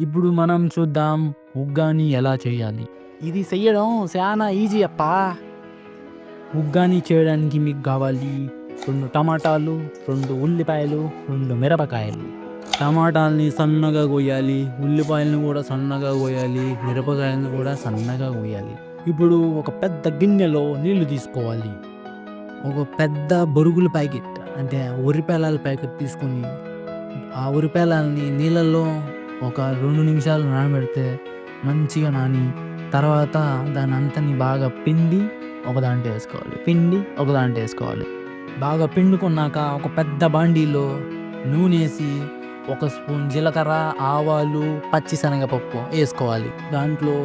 ఇప్పుడు మనం చూద్దాం ఉగ్గాని ఎలా చేయాలి. ఇది చెయ్యడం చాలా ఈజీ అప్పా. ఉగ్గాని చేయడానికి మీకు కావాలి రెండు టమాటాలు రెండు ఉల్లిపాయలు రెండు మిరపకాయలు. టమాటాలని సన్నగా కోయాలి ఉల్లిపాయలను కూడా సన్నగా కోయాలి మిరపకాయలను కూడా సన్నగా కోయాలి. ఇప్పుడు ఒక పెద్ద గిన్నెలో నీళ్ళు తీసుకోవాలి. ఒక పెద్ద బొరుగుల ప్యాకెట్ అంటే ఉరిపేలాల ప్యాకెట్ తీసుకొని ఆ ఉరిపేలాలని నీళ్ళల్లో ఒక రెండు నిమిషాలు నానబెడితే మంచిగా నాని తర్వాత దాని అంతని బాగా పిండి ఒక దాంట్లో వేసుకోవాలి. పిండి ఒక దాంట్లో వేసుకోవాలి. బాగా పిండుకున్నాక ఒక పెద్ద బాండీలో నూనె వేసి ఒక స్పూన్ జీలకర్ర ఆవాలు పచ్చి శనగపప్పు వేసుకోవాలి. దాంట్లో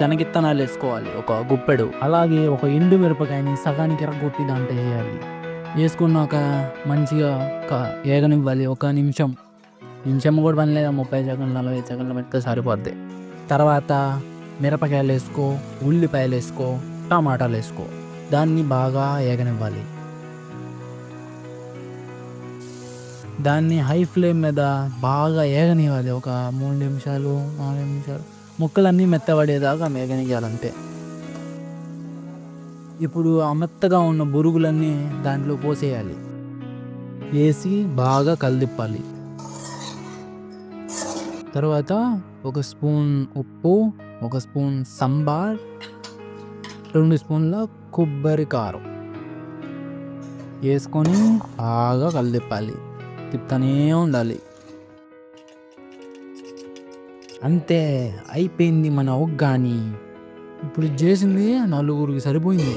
శనగిత్తనాలు వేసుకోవాలి ఒక గుప్పెడు. అలాగే ఒక ఎండు మిరపకాయని సగానికి ఎరగొట్టి దాంట్లో వేయాలి. వేసుకున్నాక మంచిగా ఒక ఏగనివ్వాలి ఒక నిమిషం. నిమిషం కూడా పని లేదా? ముప్పై సెకండ్లు నలభై సెకండ్లు పెడితే సరిపోద్ది. తర్వాత మిరపకాయలు వేసుకో ఉల్లిపాయలు వేసుకో టమాటాలు వేసుకో. దాన్ని బాగా ఏగనివ్వాలి. దాన్ని హై ఫ్లేమ్ మీద బాగా ఏగనివ్వాలి. ఒక మూడు నిమిషాలు నాలుగు నిమిషాలు. ముక్కలన్నీ మెత్తబడేదాకా మేగనియాలంతే ఇప్పుడు ఆ మెత్తగా ఉన్న బురుగులన్నీ దాంట్లో పోసేయాలి. వేసి బాగా కలిదిప్పాలి. తర్వాత ఒక స్పూన్ ఉప్పు ఒక స్పూన్ సంబార్ రెండు స్పూన్ల కొబ్బరి కారం వేసుకొని బాగా కలిదిప్పాలి తిప్పుతూనే ఉండాలి. అంతే అయిపోయింది మన ఒగ్గాని ఇప్పుడు చేసింది నలుగురికి సరిపోయింది.